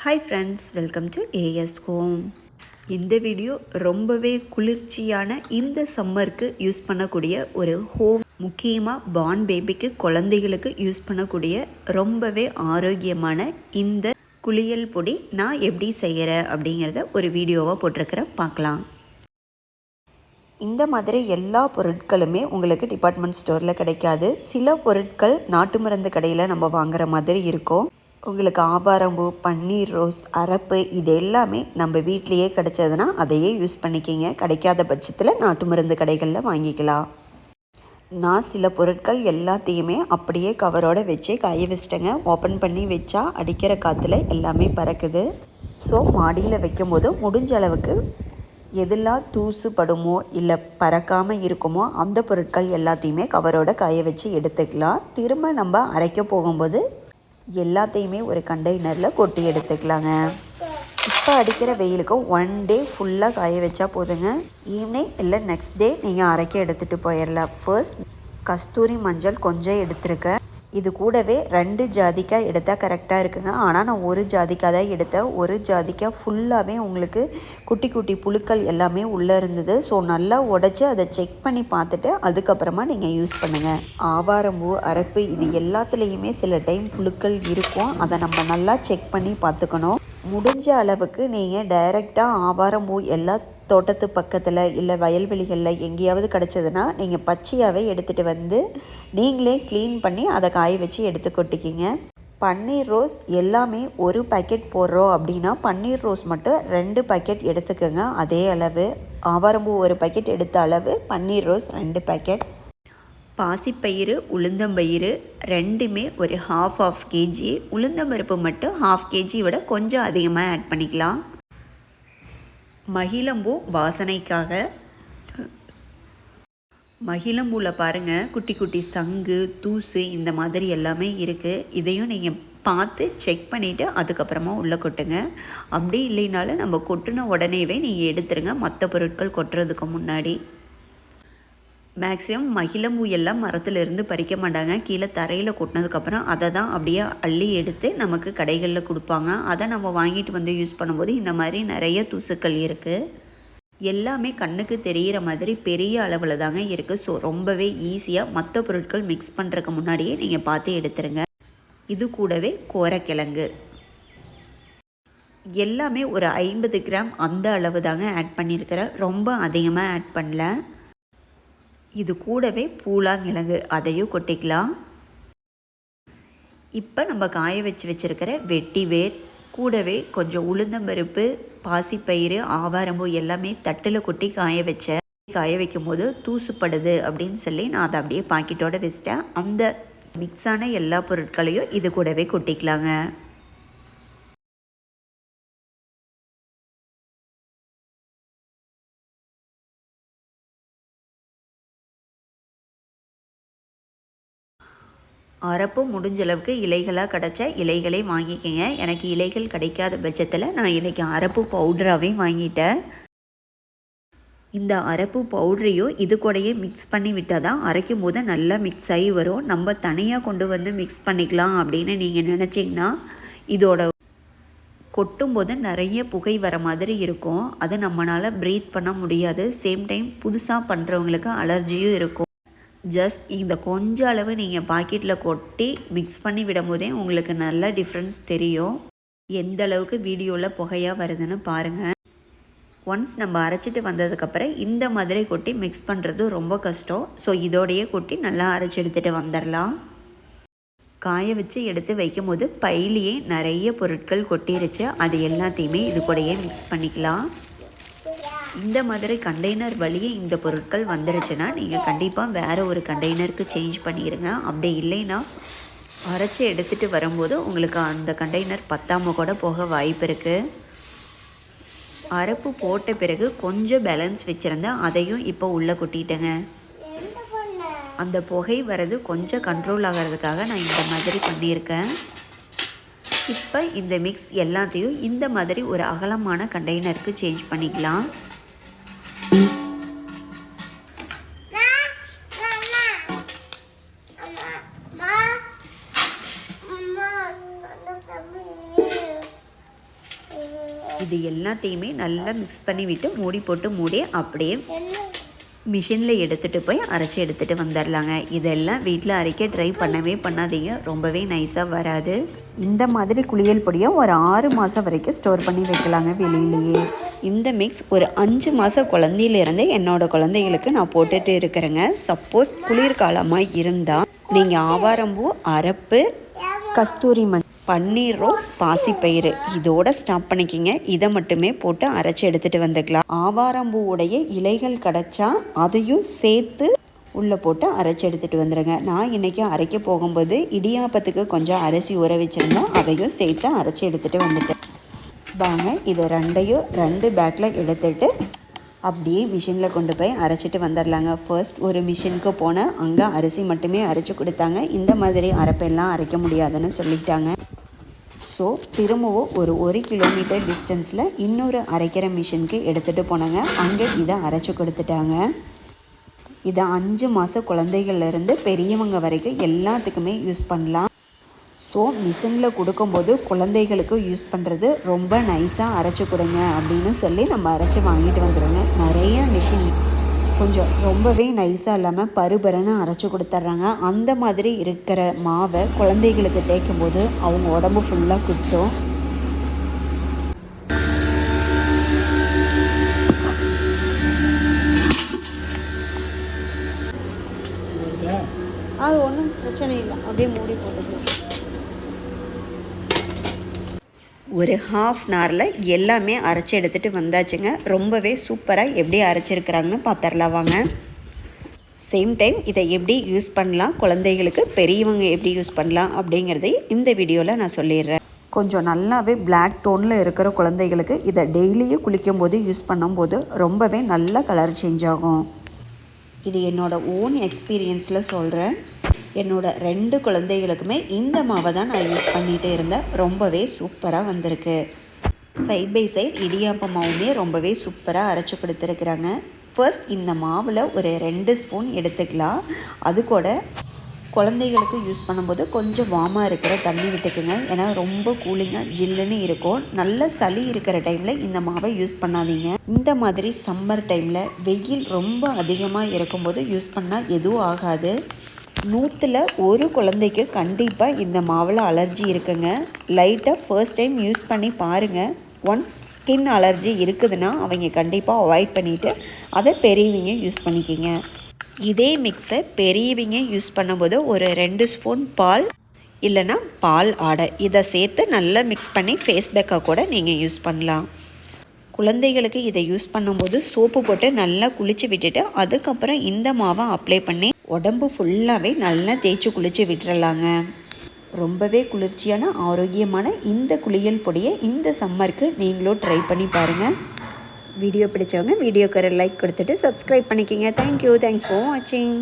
Hi friends welcome to A S home இந்த video ரொம்பவே குளிர்ச்சியான இந்த சம்மருக்கு யூஸ் பண்ணக்கூடிய ஒரு ஹோம் முக்கியமாக பான் பேபிக்கு குழந்தைகளுக்கு யூஸ் பண்ணக்கூடிய ரொம்பவே ஆரோக்கியமான இந்த குளியல் பொடி நான் எப்படி செய்கிறேன் அப்படிங்கிறத ஒரு வீடியோவாக போட்டிருக்கிறேன் பார்க்கலாம். இந்த மாதிரி எல்லா பொருட்களுமே உங்களுக்கு டிபார்ட்மெண்ட் ஸ்டோரில் கிடைக்காது. சில பொருட்கள் நாட்டு மருந்து கடையில் நம்ம வாங்குற மாதிரி இருக்கும். உங்களுக்கு ஆபாரம்பூ பன்னீர் ரோஸ் அரப்பு இது எல்லாமே நம்ம வீட்லேயே கிடைச்சதுன்னா அதையே யூஸ் பண்ணிக்கிங்க. கிடைக்காத பட்சத்தில் நாட்டு மருந்து கடைகளில் வாங்கிக்கலாம். நான் சில பொருட்கள் எல்லாத்தையுமே அப்படியே கவரோட வச்சு காய வச்சிட்டேங்க. ஓப்பன் பண்ணி வச்சா அடிக்கிற காற்றுல எல்லாமே பறக்குது. ஸோ மாடியில் வைக்கும் போது முடிஞ்ச அளவுக்கு எதெல்லாம் தூசு படுமோ இல்லை பறக்காமல் இருக்குமோ அந்த பொருட்கள் எல்லாத்தையுமே கவரோட காய வச்சு எடுத்துக்கலாம். திரும்ப நம்ம அரைக்க போகும்போது எல்லாத்தையுமே ஒரு கண்டெய்னரில் கொட்டி எடுத்துக்கலாங்க. இப்போ அடிக்கிற வெயிலுக்கு ஒன் டே ஃபுல்லாக காய வச்சா போதுங்க. ஈவினிங் இல்லை நெக்ஸ்ட் டே நீங்கள் அரைக்க எடுத்துகிட்டு போயிடலாம் ஃபர்ஸ்ட் கஸ்தூரி மஞ்சள் கொஞ்சம் எடுத்திருக்கேன். இது கூடவே ரெண்டு ஜாதிக்காய் எடுத்தால் கரெக்டாக இருக்குங்க. ஆனால் நான் ஒரு ஜாதிக்காய் தான் எடுத்தேன். ஒரு ஜாதிக்காய் ஃபுல்லாகவே உங்களுக்கு குட்டி குட்டி புழுக்கள் எல்லாமே உள்ளே இருந்தது. ஸோ நல்லா உடச்சி அதை செக் பண்ணி பார்த்துட்டு அதுக்கப்புறமா நீங்கள் யூஸ் பண்ணுங்கள் ஆவாரம்பூ அரப்பு இது எல்லாத்துலேயுமே சில டைம் புழுக்கள் இருக்கும். அதை நம்ம நல்லா செக் பண்ணி பார்த்துக்கணும். முடிஞ்ச அளவுக்கு நீங்கள் டைரெக்டாக ஆவாரம்பூ எல்லா தோட்டத்து பக்கத்தில் இல்லை வயல்வெளிகளில் எங்கேயாவது கிடச்சதுன்னா நீங்கள் பச்சையாகவே எடுத்துகிட்டு வந்து நீங்களே க்ளீன் பண்ணி அதை காய வச்சு எடுத்து கொட்டிக்கிங்க. பன்னீர் ரோஸ் எல்லாமே ஒரு பாக்கெட் போடுறோம் அப்படின்னா பன்னீர் ரோஸ் மட்டும் ரெண்டு பாக்கெட் எடுத்துக்கோங்க. அதே அளவு ஆவாரம்பூ ஒரு பேக்கெட் எடுத்த அளவு பன்னீர் ரோஸ் ரெண்டு பேக்கெட் பாசிப்பயிறு உளுந்தம்பயிறு ரெண்டுமே ஒரு ஹாஃப் ஆஃப் கேஜி உளுந்தம்பருப்பு மட்டும் ஹாஃப் கேஜி விட கொஞ்சம் அதிகமாக ஆட் பண்ணிக்கலாம். மகிழம்பூ வாசனைக்காக மகிழம்பூவில் பாருங்கள் குட்டி குட்டி சங்கு தூசு இந்த மாதிரி எல்லாமே இருக்குது இதையும் நீங்கள் பார்த்து செக் பண்ணிவிட்டு அதுக்கப்புறமா உள்ளே கொட்டுங்க. அப்படி இல்லைனாலும் நம்ம கொட்டின உடனேவே நீங்கள் எடுத்துருங்க. மற்ற பொருட்கள் கொட்டுறதுக்கு முன்னாடி. மேக்ஸிமம் மகிழம்பூ எல்லாம் மரத்துலேருந்து பறிக்க மாட்டாங்க. கீழே தரையில் கொட்டினதுக்கப்புறம் அதை தான் அப்படியே அள்ளி எடுத்து நமக்கு கடைகளில் கொடுப்பாங்க. அதை நம்ம வாங்கிட்டு வந்து யூஸ் பண்ணும்போது இந்த மாதிரி நிறைய தூசுக்கள் இருக்குது எல்லாமே கண்ணுக்கு தெரிகிற மாதிரி பெரிய அளவில் தாங்க இருக்குது ஸோ ரொம்பவே ஈஸியாக மற்ற பொருட்கள் மிக்ஸ் பண்ணுறதுக்கு முன்னாடியே நீங்கள் பார்த்து எடுத்துருங்க. இது கூடவே கோரக்கிழங்கு. எல்லாமே ஒரு ஐம்பது கிராம் அந்த அளவு தாங்க ஆட் பண்ணியிருக்கிறேன் ரொம்ப அதிகமாக ஆட் பண்ணல. இது கூடவே பூலாங்கிழங்கு. அதையும் கொட்டிக்கலாம். இப்போ நம்ம காய வச்சு வச்சுருக்கிற வெட்டி வேர் கூடவே கொஞ்சம் உளுந்தம்பருப்பு பாசிப்பயிறு ஆவாரம்பூ எல்லாமே தட்டில் கொட்டி காய வச்சேன் காய வைக்கும் போது தூசுப்படுது அப்படின்னு சொல்லி நான் அதை அப்படியே பாக்கெட்டோடு வச்சிட்டேன். அந்த மிக்ஸான எல்லா பொருட்களையும் இது கூடவே கொட்டிக்கலாங்க. அரப்பு முடிஞ்ச அளவுக்கு இலைகளாக கிடச்ச இலைகளே வாங்கிக்கங்க. எனக்கு இலைகள் கிடைக்காத பட்சத்தில் நான் இன்றைக்கி அரப்பு பவுடராகவே வாங்கிட்டேன். இந்த அரப்பு பவுடரையும் இது கூடயே மிக்ஸ் பண்ணி விட்டால் தான் அரைக்கும் போது நல்லா மிக்ஸ் ஆகி வரும். நம்ம தனியாக கொண்டு வந்து மிக்ஸ் பண்ணிக்கலாம் அப்படின்னு நீங்கள் நினச்சிங்கன்னா இதோட கொட்டும்போது நிறைய புகை வர மாதிரி இருக்கும். அது நம்மளால் ப்ரீத் பண்ண முடியாது. சேம் டைம் புதுசாக பண்ணுறவங்களுக்கு அலர்ஜியும் இருக்கும். ஜஸ்ட் இந்த கொஞ்ச அளவு நீங்கள் பாக்கெட்டில் கொட்டி மிக்ஸ் பண்ணி விடும்போதே உங்களுக்கு நல்ல டிஃப்ரென்ஸ் தெரியும். எந்த அளவுக்கு வீடியோவில் புகையாக வருதுன்னு பாருங்கள் ஒன்ஸ் நம்ம அரைச்சிட்டு வந்ததுக்கப்புறம் இந்த மாதிரி கொட்டி மிக்ஸ் பண்ணுறது ரொம்ப கஷ்டம். ஸோ இதோடையே கொட்டி நல்லா அரைச்சி எடுத்துகிட்டு வந்துடலாம். காய வச்சு எடுத்து வைக்கும் போது பையிலேயே நிறைய பொருட்கள் கொட்டிருச்சு. அது எல்லாத்தையுமே இது கூடயே மிக்ஸ் பண்ணிக்கலாம். இந்த மாதிரி கண்டெய்னர் வழியே இந்த பொருட்கள் வந்துருச்சுன்னா நீங்கள் கண்டிப்பாக வேறு ஒரு கண்டெய்னருக்கு சேஞ்ச் பண்ணிடுங்க அப்படி இல்லைன்னா அரைச்சி எடுத்துகிட்டு வரும்போது உங்களுக்கு அந்த கண்டெய்னர் பத்தாமல் கூட போக வாய்ப்பு இருக்குது அரப்பு போட்ட பிறகு கொஞ்சம் பேலன்ஸ் வச்சுருந்தேன் அதையும் இப்போ உள்ளே கொட்டிட்டேங்க. அந்த புகை வர்றது கொஞ்சம் கண்ட்ரோல் ஆகிறதுக்காக நான் இந்த மாதிரி பண்ணியிருக்கேன். இப்போ இந்த மிக்ஸ் எல்லாத்தையும் இந்த மாதிரி ஒரு அகலமான கண்டெய்னருக்கு சேஞ்ச் பண்ணிக்கலாம். இது எல்லாத்தையுமே நல்லா மிக்ஸ் பண்ணி விட்டு மூடி போட்டு மூடி அப்படியே மிஷினில் எடுத்துகிட்டு போய் அரைச்சி எடுத்துகிட்டு வந்துடலாங்க இதெல்லாம் வீட்டில் அரைக்க ட்ரை பண்ணவே பண்ணாதீங்க. ரொம்பவே நைஸாக வராது. இந்த மாதிரி குளியல் பொடியை ஒரு ஆறு மாதம் வரைக்கும் ஸ்டோர் பண்ணி வைக்கலாங்க வெளியிலேயே. இந்த மிக்ஸ் ஒரு அஞ்சு மாதம் குழந்தையிலேருந்து என்னோட குழந்தைகளுக்கு நான் போட்டுட்டு இருக்கிறேங்க. சப்போஸ் குளிர்காலமாக இருந்தால் நீங்கள் ஆவாரம்பூ அரப்பு கஸ்தூரி மண் பன்னீர் ரோஸ் பாசிப்பயிறு இதோட ஸ்டாப் பண்ணிக்கிங்க. இதை மட்டுமே போட்டு அரைச்சி எடுத்துகிட்டு வந்துக்கலாம். ஆவாரம்பூவுடைய இலைகள் கிடச்சா அதையும் சேர்த்து உள்ளே போட்டு அரைச்சி எடுத்துகிட்டு வந்துடுங்க நான் இன்றைக்கி அரைக்க போகும்போது இடியாப்பத்துக்கு கொஞ்சம் அரிசி ஊற வச்சுருந்தேன் அதையும் சேர்த்து அரைச்சி எடுத்துகிட்டு வந்துட்டேன். வாங்க இதை ரெண்டையும் ரெண்டு பேக்கில் எடுத்துட்டு அப்படியே மிஷினில் கொண்டு போய் அரைச்சிட்டு வந்துடலாங்க. ஃபர்ஸ்ட் ஒரு மிஷினுக்கு போனேன் அங்கே அரிசி மட்டுமே அரைச்சி கொடுத்தாங்க. இந்த மாதிரி அரைப்பெல்லாம் அரைக்க முடியாதுன்னு சொல்லிட்டாங்க. ஸோ திரும்பவும் ஒரு ஒரு கிலோமீட்டர் டிஸ்டன்ஸில் இன்னொரு அரைக்கிற மிஷினுக்கு எடுத்துகிட்டு போனாங்க. அங்கே இதை அரைச்சி கொடுத்துட்டாங்க. இதை அஞ்சு மாத குழந்தைகள்லேருந்து பெரியவங்க வரைக்கும் எல்லாத்துக்குமே யூஸ் பண்ணலாம். ஸோ மிஷினில் கொடுக்கும்போது குழந்தைகளுக்கு யூஸ் பண்ணுறது ரொம்ப நைஸாக அரைச்சி கொடுங்க அப்படின்னு சொல்லி நம்ம அரைச்சி வாங்கிட்டு வந்துடுங்க நிறைய மிஷின் கொஞ்சம் ரொம்பவே நைஸாக இல்லாமல் பருபரன்னு அரைச்சி கொடுத்துட்றாங்க. அந்த மாதிரி இருக்கிற மாவை குழந்தைகளுக்கு தேய்க்கும் போது அவங்க உடம்பு ஃபுல்லாக குத்தும். அது ஒன்றும் பிரச்சனை இல்லை. அப்படியே மூடி போட்டுக்கலாம். ஒரு ஹாஃப் அன் ஹவரில் எல்லாமே அரைச்சி எடுத்துகிட்டு வந்தாச்சுங்க. ரொம்பவே சூப்பராக எப்படி அரைச்சிருக்கிறாங்கன்னு பார்த்துடலாம் வாங்க. சேம் டைம் இதை எப்படி யூஸ் பண்ணலாம் குழந்தைகளுக்கு பெரியவங்க எப்படி யூஸ் பண்ணலாம் அப்படிங்கிறதை இந்த வீடியோவில் நான் சொல்லிடுறேன். கொஞ்சம் நல்லாவே பிளாக் டோனில் இருக்கிற குழந்தைகளுக்கு இதை டெய்லியும் குளிக்கும் போது யூஸ் பண்ணும்போது ரொம்பவே நல்ல கலர் சேஞ்ச் ஆகும். இது என்னோடய ஓன் எக்ஸ்பீரியன்ஸில் சொல்கிறேன் என்னோடய ரெண்டு குழந்தைகளுக்குமே இந்த மாவை தான் நான் யூஸ் பண்ணிகிட்டே இருந்தேன். ரொம்பவே சூப்பராக வந்திருக்கு. சைட் பை சைட் இடியாப்ப மாவுமே ரொம்பவே சூப்பராக அரைச்சி கொடுத்துருக்குறாங்க. ஃபர்ஸ்ட் இந்த மாவில் ஒரு ரெண்டு ஸ்பூன் எடுத்துக்கலாம். அது கூட குழந்தைகளுக்கு யூஸ் பண்ணும்போது கொஞ்சம் வார்மாக இருக்கிற தண்ணி விட்டுக்குங்க. ஏன்னா ரொம்ப கூலிங்காக ஜில்லுன்னு இருக்கும். நல்ல சளி இருக்கிற டைமில் இந்த மாவை யூஸ் பண்ணாதீங்க. இந்த மாதிரி சம்மர் டைமில் வெயில் ரொம்ப அதிகமாக இருக்கும்போது யூஸ் பண்ணால் எதுவும் ஆகாது. நூற்றில் ஒரு குழந்தைக்கு கண்டிப்பாக இந்த மாவில் அலர்ஜி இருக்குங்க. லைட்டாக ஃபர்ஸ்ட் டைம் யூஸ் பண்ணி பாருங்கள் ஒன்ஸ் ஸ்கின் அலர்ஜி இருக்குதுன்னா அவங்க கண்டிப்பாக அவாய்ட் பண்ணிவிட்டு அதை பெரியவங்க யூஸ் பண்ணிக்கிங்க. இதே மிக்ஸை பெரியவங்க யூஸ் பண்ணும்போது ஒரு ரெண்டு ஸ்பூன் பால் இல்லைன்னா பால் ஆடை. இதை சேர்த்து நல்லா மிக்ஸ் பண்ணி ஃபேஸ் பேக்காக கூட நீங்கள் யூஸ் பண்ணலாம். குழந்தைகளுக்கு இதை யூஸ் பண்ணும்போது சோப்பு போட்டு நல்லா குளித்து விட்டுட்டு அதுக்கப்புறம் இந்த மாவை அப்ளை பண்ணி உடம்பு ஃபுல்லாகவே நல்லா தேய்ச்சி குளித்து விட்டுறலாங்க. ரொம்பவே குளிர்ச்சியான ஆரோக்கியமான இந்த குளியல் பொடியை இந்த சம்மருக்கு நீங்களும் ட்ரை பண்ணி பாருங்கள் வீடியோ பிடிச்சவங்க வீடியோக்கு ஒரு லைக் கொடுத்துட்டு சப்ஸ்கிரைப் பண்ணிக்கிங்க. தேங்க்யூ தேங்க்ஸ் ஃபார் வாட்சிங்